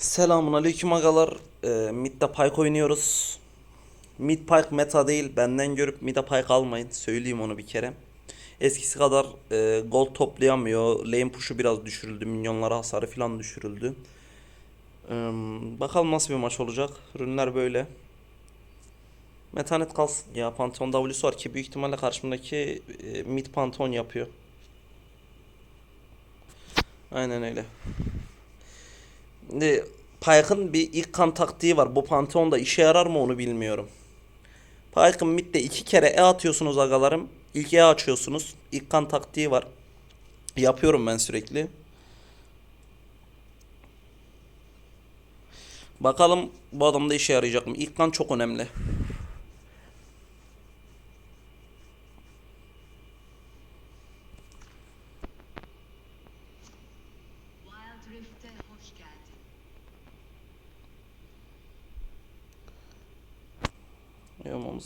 Selamun aleyküm agalar. Ee, Mid'de Pyke oynuyoruz. Mid Pyke meta değil. Benden görüp Mid'e Pyke almayın. Söyleyeyim onu bir kere. Eskisi kadar e, gold toplayamıyor. Lane push'u biraz düşürüldü. Minyonlara hasarı falan düşürüldü. Ee, bakalım nasıl bir maç olacak. Ürünler böyle. Metanet kalsın. Ya Pantheon W'su var ki büyük ihtimalle karşımdaki e, mid Pantheon yapıyor. Aynen öyle. Şimdi Pyke'ın bir ilk kan taktiği var. Bu Pantheon'da işe yarar mı onu bilmiyorum. Pyke'ın midde iki kere E atıyorsunuz agalarım. İlk E açıyorsunuz. İlk kan taktiği var. Yapıyorum ben sürekli. Bakalım bu adamda işe yarayacak mı? İlk kan çok önemli.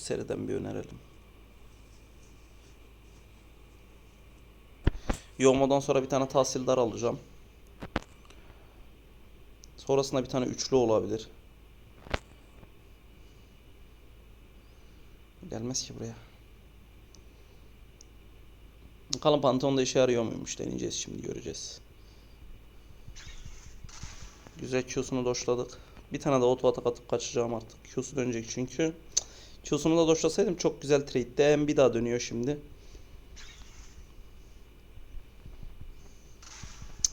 Seriden bir önerelim. Yomadan sonra bir tane tahsildar alacağım. Sonrasında bir tane üçlü olabilir. Gelmez ki buraya. Bakalım Pantheon'da işe yarıyor muymuş deneyeceğiz şimdi göreceğiz. Güzel Q'sunu doşladık. Bir tane de auto atak atıp kaçacağım artık. Q'su dönecek çünkü. Q'sunu da doşlasaydım çok güzel trade'de. Hem bir daha dönüyor şimdi.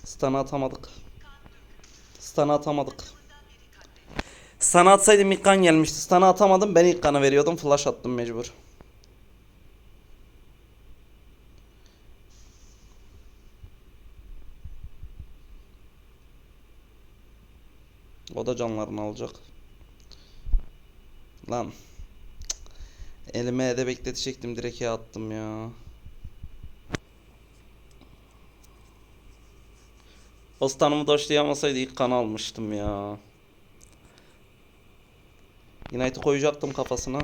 Stun'ı atamadık. Stun'ı atamadık. Stun'ı atsaydım ilk kan gelmişti. Stun'ı atamadım. Ben ilk kanı veriyordum. Flash attım mecbur. O da canlarını alacak. Lan. Elime de bekletecektim. Direkt ya attım ya. O stun'ımı doşlayamasaydı ilk kan almıştım ya. Knight'ı koyacaktım kafasına.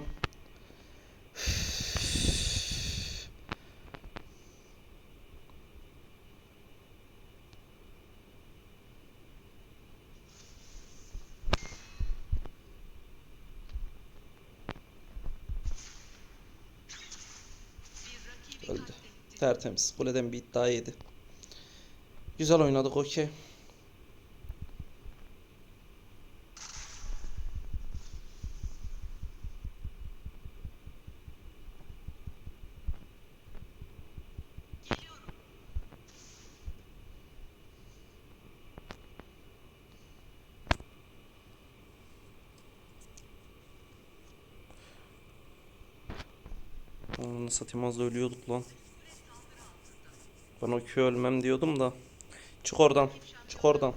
Öldü. Tertemiz. Kuleden bir iddia yedi. Güzel oynadık okey. Onu satayım az da ölüyorduk lan. Ben o Q ölmem diyordum da. Çık oradan. Çık oradan.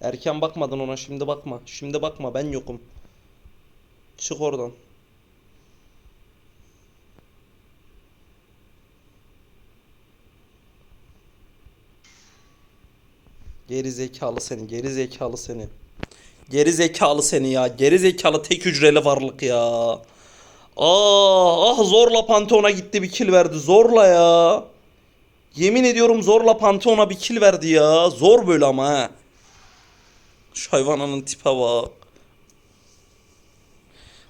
Erken bakmadın ona şimdi bakma. Şimdi bakma ben yokum. Çık oradan. Geri zekalı seni, geri zekalı seni. Geri zekalı seni ya. Geri zekalı tek hücreli varlık ya. Ah, ah zorla Pantheon'a gitti bir kill verdi. Zorla ya. Yemin ediyorum zorla Pantheon'a bir kill verdi ya. Zor böyle ama ha. Şu hayvananın tipe bak.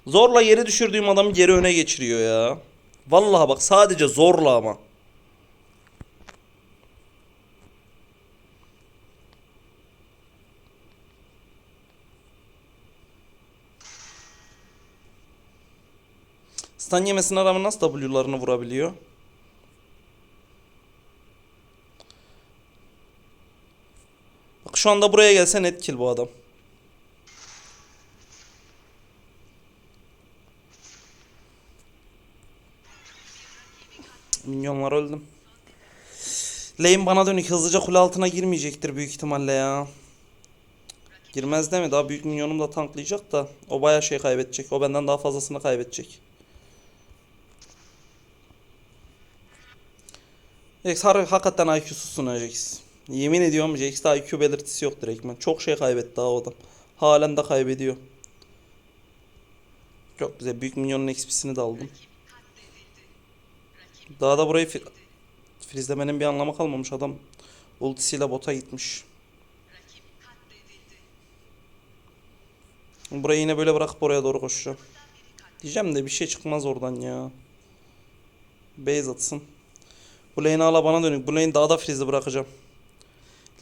Zorla yere düşürdüğüm adamı geri öne geçiriyor ya. Vallahi bak sadece zorla ama. Stun yemesine rağmen nasıl W'larını vurabiliyor? Şu anda buraya gelse net kill bu adam. Minyonlar öldüm. Lane bana dönük hızlıca kule altına girmeyecektir büyük ihtimalle ya. Girmez değil mi? Daha büyük minyonum da tanklayacak da o bayağı şey kaybedecek. O benden daha fazlasını kaybedecek. Jax hakikaten IQ'suzsun Jax. Yemin ediyorum Jax'te IQ belirtisi yok direktmen. Çok şey kaybetti daha adam. Halen de kaybediyor. Çok güzel. Büyük minyonun XP'sini de aldım. Daha da burayı frizlemenin bir anlamı kalmamış adam. Ultisiyle bota gitmiş. Burayı yine böyle bırakıp oraya doğru koşacağım. Diyeceğim de bir şey çıkmaz oradan ya. Base atsın. Bu lane'i hala bana dönük. Bu lane'i daha da freeze'de bırakacağım.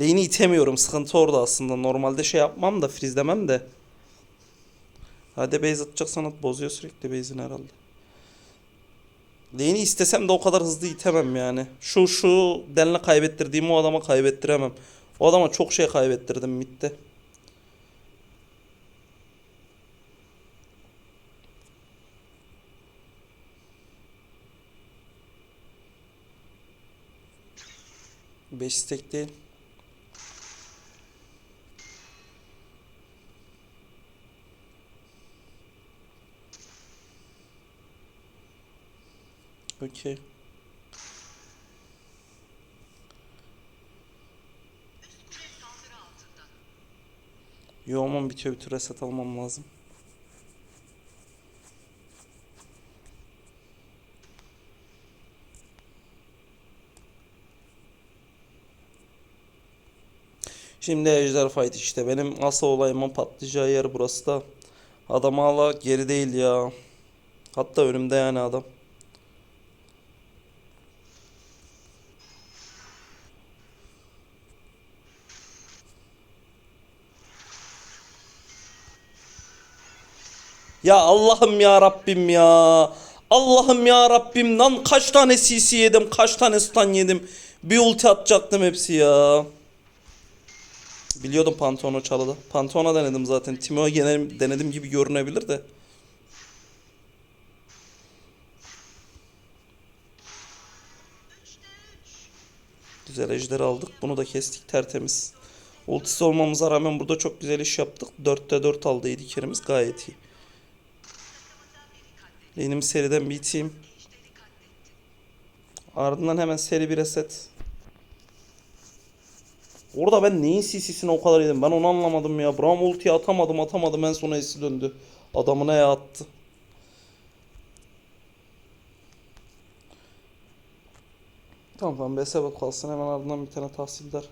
Lane'i itemiyorum. Sıkıntı orada aslında. Normalde şey yapmam da freezelemem de. Hadi base atacaksan at. Bozuyor sürekli base'ini herhalde. Lane'i istesem de o kadar hızlı itemem yani. Şu şu denle kaybettirdiğim o adama kaybettiremem. O adama çok şey kaybettirdim midde. Beş stack değil. Okey. Yoğumum bitiyor bir tür reset almam lazım. Şimdi Ejder Fight işte. Benim asıl olayımın patlayacağı yer burası da. Adam hala geri değil ya. Hatta önümde yani adam. Ya Allah'ım ya Rabbim ya. Allah'ım ya Rabbim lan kaç tane CC yedim, kaç tane stun yedim. Bir ulti atacaktım hepsi ya. Biliyordum Pantone çalıda. Pantone'a denedim zaten. Timo'ya gene denedim gibi görünebilir de. Güzel ejderi aldık. Bunu da kestik tertemiz. Ultisi olmamıza rağmen burada çok güzel iş yaptık. 4'te 4 aldı İdikerimiz gayet iyi. Benim seriden biteyim. Ardından hemen seri bir reset. Orada ben neyin CC'sine o kadar yedim ben onu anlamadım ya. Braum ultiyi atamadım atamadım en sona esi döndü. Adamına ya attı. Tamam tamam BS bak kalsın hemen ardından bir tane tahsildar.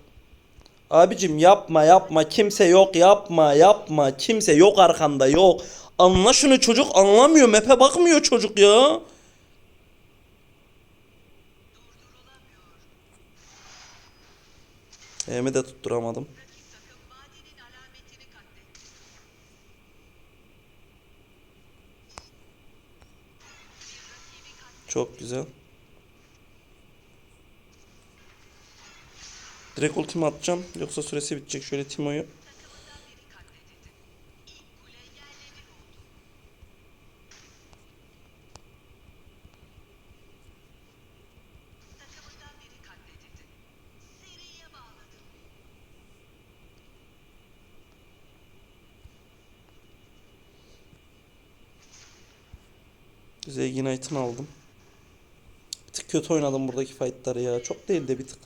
Abicim yapma yapma kimse yok yapma yapma kimse yok arkanda yok. Anla şunu çocuk anlamıyor map'e bakmıyor çocuk ya. E'mi de tutturamadım. Çok güzel. Direkt ultimi atacağım. Yoksa süresi bitecek. Şöyle Timo'yu. Ignite'ını aldım. Bir tık kötü oynadım buradaki fightları ya. Çok değil de bir tık.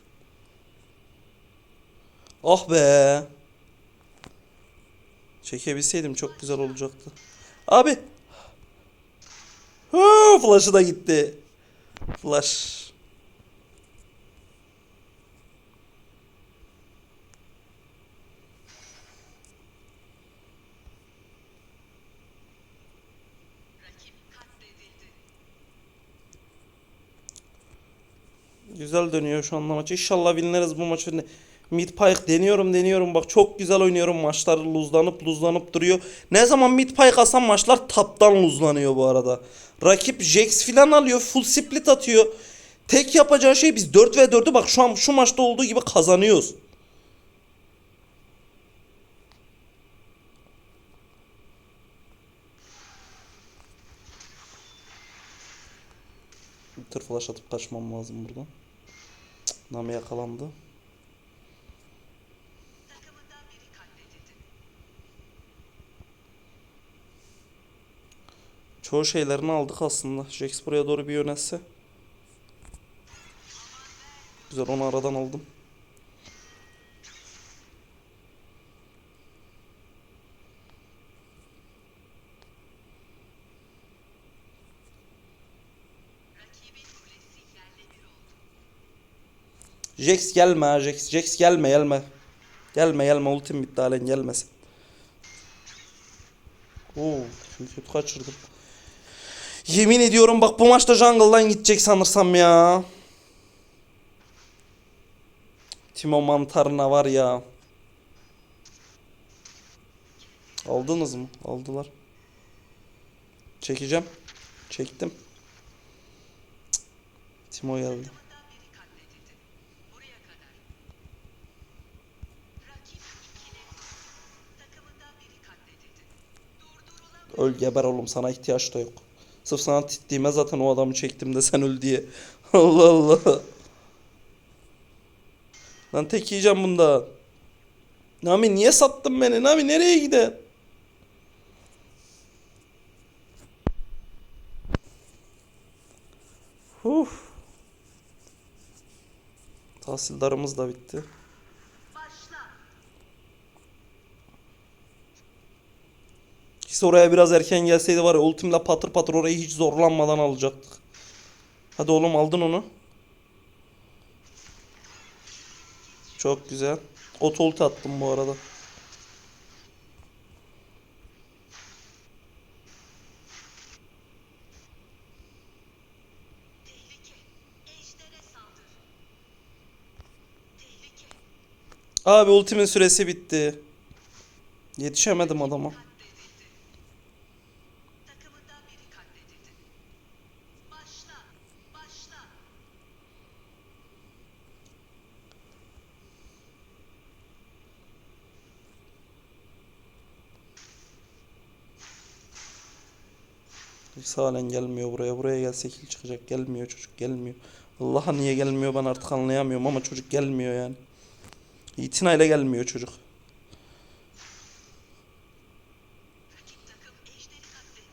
Ah be. Çekebilseydim çok güzel olacaktı. Abi. Huu, flash'ı da gitti. Flash. Güzel dönüyor şu anda maç. İnşallah winleriz bu maçı. Mid pike deniyorum deniyorum bak çok güzel oynuyorum maçlar luzlanıp luzlanıp duruyor. Ne zaman mid pike alsam maçlar taptan luzlanıyor bu arada. Rakip Jax filan alıyor full split atıyor. Tek yapacağı şey biz 4 ve 4'ü bak şu an şu maçta olduğu gibi kazanıyoruz. Tır flash atıp kaçmam lazım buradan. Nami yakalandı. Çoğu şeylerini aldık aslında. Jax buraya doğru bir yönelse. Güzel onu aradan aldım. Jax gelme Jax. Jax gelme gelme. Gelme gelme ultim bitti halen gelmesin. Oo, kötü kötü kaçırdım. Yemin ediyorum bak bu maçta jungle'dan gidecek sanırsam ya. Timo mantarına var ya. Aldınız mı? Aldılar. Çekeceğim. Çektim. Timo geldi. Öl geber oğlum sana ihtiyaç da yok. Sırf sana tittiğime zaten o adamı çektim de sen öl diye. Allah Allah. Lan tek yiyeceğim bunda. Nami niye sattın beni? Nami nereye gider? Huh. Tahsildarımız da bitti. İşte oraya biraz erken gelseydi var ya ultimle patır patır orayı hiç zorlanmadan alacaktık. Hadi oğlum aldın onu. Çok güzel. Ot ulti attım bu arada. Abi ultimin süresi bitti. Yetişemedim adama. Hiç halen gelmiyor buraya. Buraya gelse kill çıkacak. Gelmiyor çocuk gelmiyor. Allah'a niye gelmiyor ben artık anlayamıyorum ama çocuk gelmiyor yani. İtinayla gelmiyor çocuk.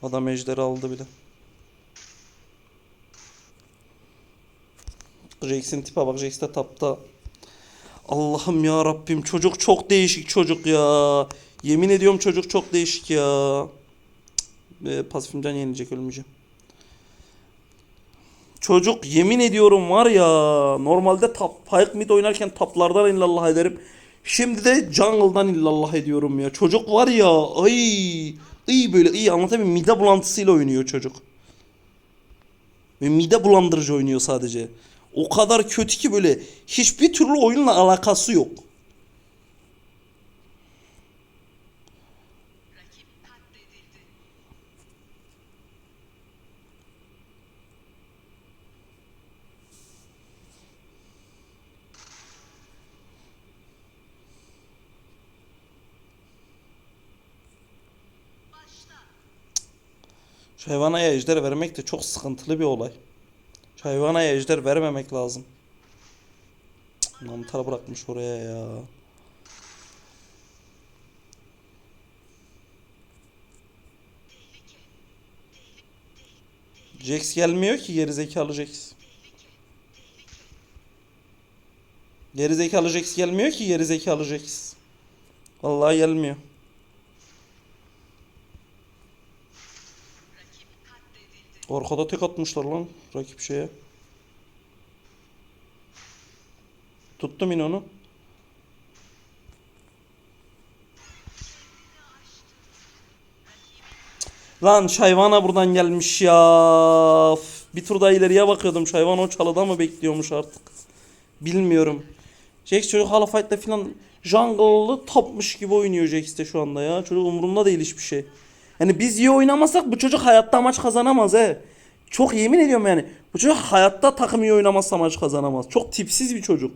Adam ejderi aldı bile. Jax'in tipe bak Jax de tapta. Allah'ım ya Rabbim çocuk çok değişik çocuk ya. Yemin ediyorum çocuk çok değişik ya. E, pasifimden yenilecek ölmeyeceğim. Çocuk yemin ediyorum var ya normalde tap Pyke mid oynarken taplardan illallah ederim. Şimdi de jungle'dan illallah ediyorum ya. Çocuk var ya ay iyi böyle iyi anlatamıyorum mide bulantısıyla oynuyor çocuk. Ve mide bulandırıcı oynuyor sadece. O kadar kötü ki böyle hiçbir türlü oyunla alakası yok. Hayvanaya ejder vermek de çok sıkıntılı bir olay. Hayvanaya ejder vermemek lazım. Mantar bırakmış oraya ya. Jax gelmiyor ki gerizekalı Jax. Tehlike. Tehlike. Gerizekalı Jax gelmiyor ki gerizekalı Jax. Vallahi gelmiyor. Rakip katledildi. Arkada tek atmışlar lan rakip şeye. Tuttum yine onu. Lan Şayvana buradan gelmiş ya. Bir tur daha ileriye bakıyordum. Şayvan o çalıda mı bekliyormuş artık. Bilmiyorum. Jax çocuk Hala Fight'ta filan jungle'lı tapmış gibi oynuyor Jax de şu anda ya. Çocuk umurunda değil hiçbir şey. Yani biz iyi oynamasak bu çocuk hayatta maç kazanamaz he. Çok yemin ediyorum yani. Bu çocuk hayatta takım iyi oynamazsa maç kazanamaz. Çok tipsiz bir çocuk.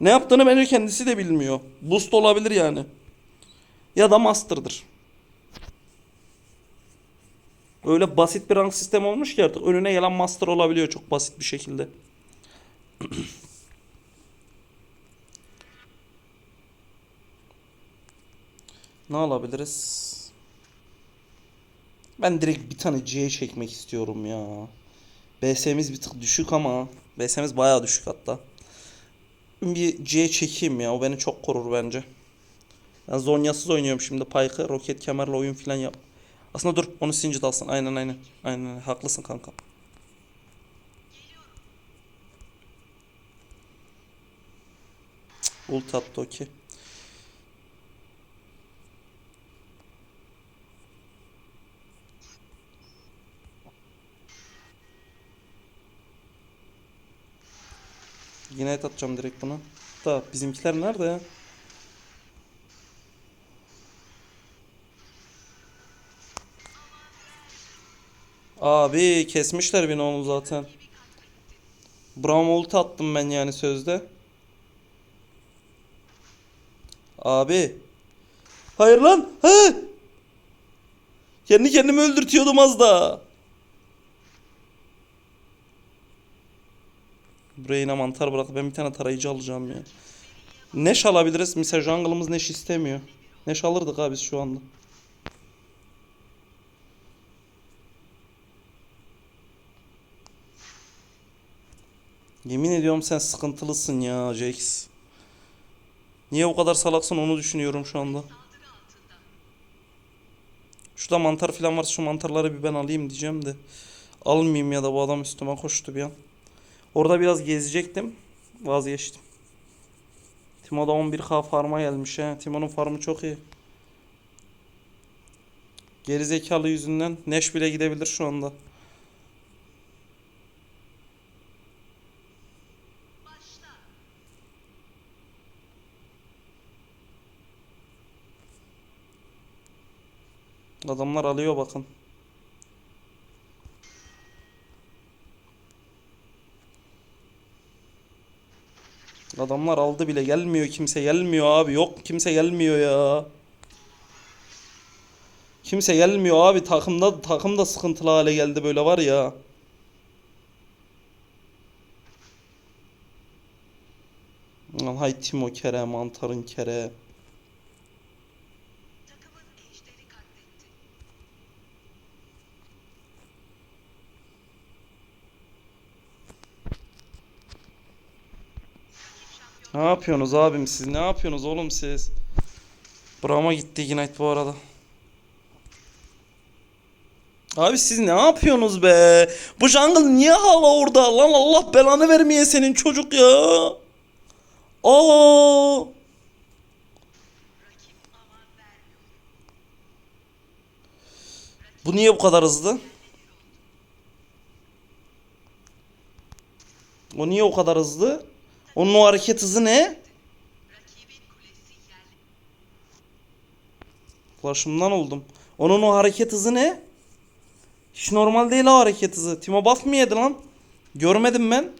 Ne yaptığını bence kendisi de bilmiyor. Boost olabilir yani. Ya da master'dır. Öyle basit bir rank sistemi olmuş ki artık önüne gelen master olabiliyor çok basit bir şekilde. ne alabiliriz? Ben direkt bir tane C çekmek istiyorum ya. BS'miz bir tık düşük ama BS'miz bayağı düşük hatta. Bir C çekeyim ya o beni çok korur bence. Ben Zonya'sız oynuyorum şimdi Pyke'ı. Roket kemerle oyun falan yap. Aslında dur onu Singed alsın. Aynen aynen. Aynen haklısın kanka. Ult attı okey. Yine et atacağım direkt buna. Da bizimkiler nerede ya? Abi kesmişler beni onu zaten. Braum ulti attım ben yani sözde. Abi. Hayır lan. He. Kendi kendimi öldürtüyordum az daha. Buraya yine mantar bırak. Ben bir tane tarayıcı alacağım ya. Neş alabiliriz. Mesela jungle'ımız neş istemiyor. Neş alırdık abi biz şu anda. Yemin ediyorum sen sıkıntılısın ya Jax. Niye bu kadar salaksın onu düşünüyorum şu anda. Şurada mantar falan varsa şu mantarları bir ben alayım diyeceğim de. Almayayım ya da bu adam üstüme koştu bir an. Orada biraz gezecektim. Vazgeçtim. Timo'da 11k farma gelmiş he. Timo'nun farmı çok iyi. Geri zekalı yüzünden Neş bile gidebilir şu anda. Adamlar alıyor bakın. Adamlar aldı bile gelmiyor kimse gelmiyor abi yok kimse gelmiyor ya. Kimse gelmiyor abi takımda takım da sıkıntılı hale geldi böyle var ya. Hay Timo kere mantarın kere. Takımın ejderi katletti. Rakip şampiyon Ne yapıyorsunuz abim siz? Ne yapıyorsunuz oğlum siz? Brahma gitti Ignite bu arada. Abi siz ne yapıyorsunuz be? Bu jungle niye hala orada? Lan Allah belanı vermeye senin çocuk ya. Aa! Bu niye bu kadar hızlı? O niye o kadar hızlı? Onun o hareket hızı ne? Ulaşımdan oldum. Onun o hareket hızı ne? Hiç normal değil o hareket hızı. Timo buff mı yedi lan? Görmedim ben.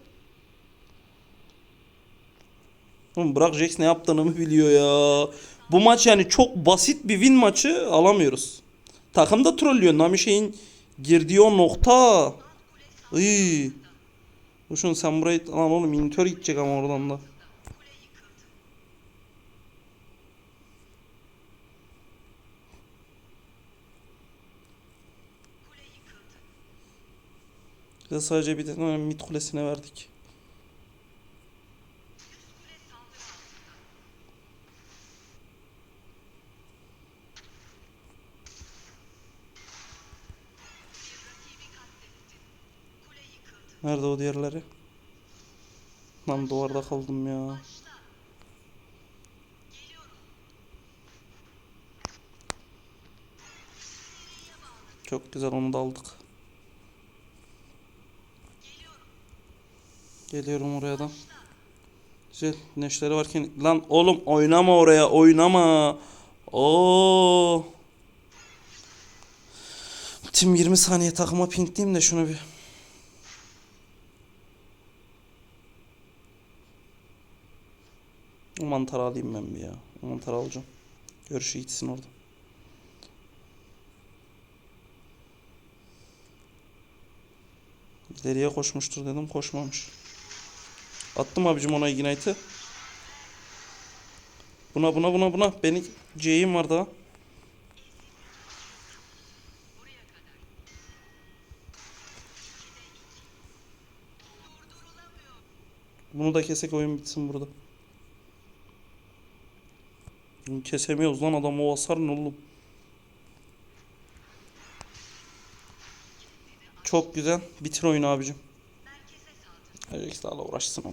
Oğlum bırak Jax ne yaptığını mı biliyor ya. Bu maç yani çok basit bir win maçı alamıyoruz. Takım da trollüyor. Nami şeyin girdiği o nokta. Iy. Düşün sen burayı lan oğlum intör gidecek ama oradan da. Biz sadece bir tane mid kulesine verdik. Nerede o diğerleri? Lan duvarda kaldım ya. Çok güzel onu da aldık. Geliyorum oraya da. Güzel. Neşleri varken lan oğlum oynama oraya oynama. Oo. Tim 20 saniye takıma pinkleyeyim de şunu bir. O mantarı alayım ben bir ya. O mantarı alacağım. Görüşü gitsin orada. İleriye koşmuştur dedim koşmamış. Attım abicim ona ignite'ı. Buna buna buna buna. Beni C'yim var daha. Bunu da kesek oyun bitsin burada. Kesemiyoruz lan adam o hasar ne oğlum. Çok güzel. Bitir oyunu abicim. Merkeze saldır. Ajax daha uğraşsın.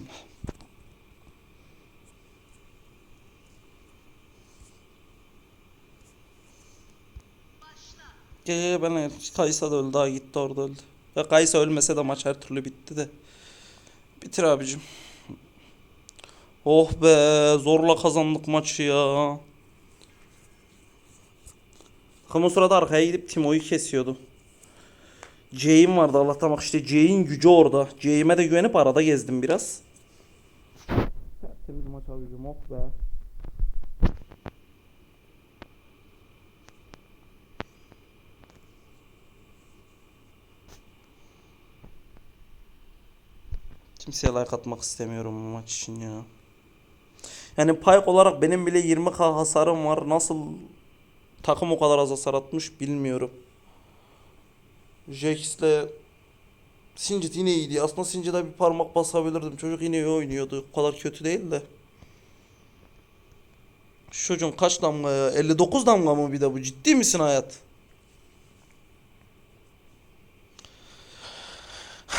Başla. Gel ben Kaysa da öldü daha gitti orada öldü. Ve Kaysa ölmese de maç her türlü bitti de. Bitir abicim. Oh be zorla kazandık maçı ya. Ama o sırada arkaya gidip Timo'yu kesiyordum. C'im vardı Allah'tan bak işte C'in gücü orada. C'ime de güvenip arada gezdim biraz. Tertemiz maç abicim oh be. Kimseye like atmak istemiyorum bu maç için ya. Yani payk olarak benim bile 20k hasarım var. Nasıl takım o kadar az hasar atmış bilmiyorum. Jax'le Singed yine iyiydi. Aslında Singed'e bir parmak basabilirdim. Çocuk yine iyi oynuyordu. O kadar kötü değil de. Şu çocuğun kaç damga ya? 59 damga mı bir de bu? Ciddi misin hayat?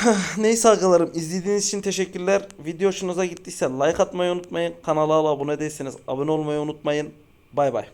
Neyse arkadaşlarım izlediğiniz için teşekkürler. Video hoşunuza gittiyse like atmayı unutmayın. Kanala abone değilseniz abone olmayı unutmayın. Bay bay.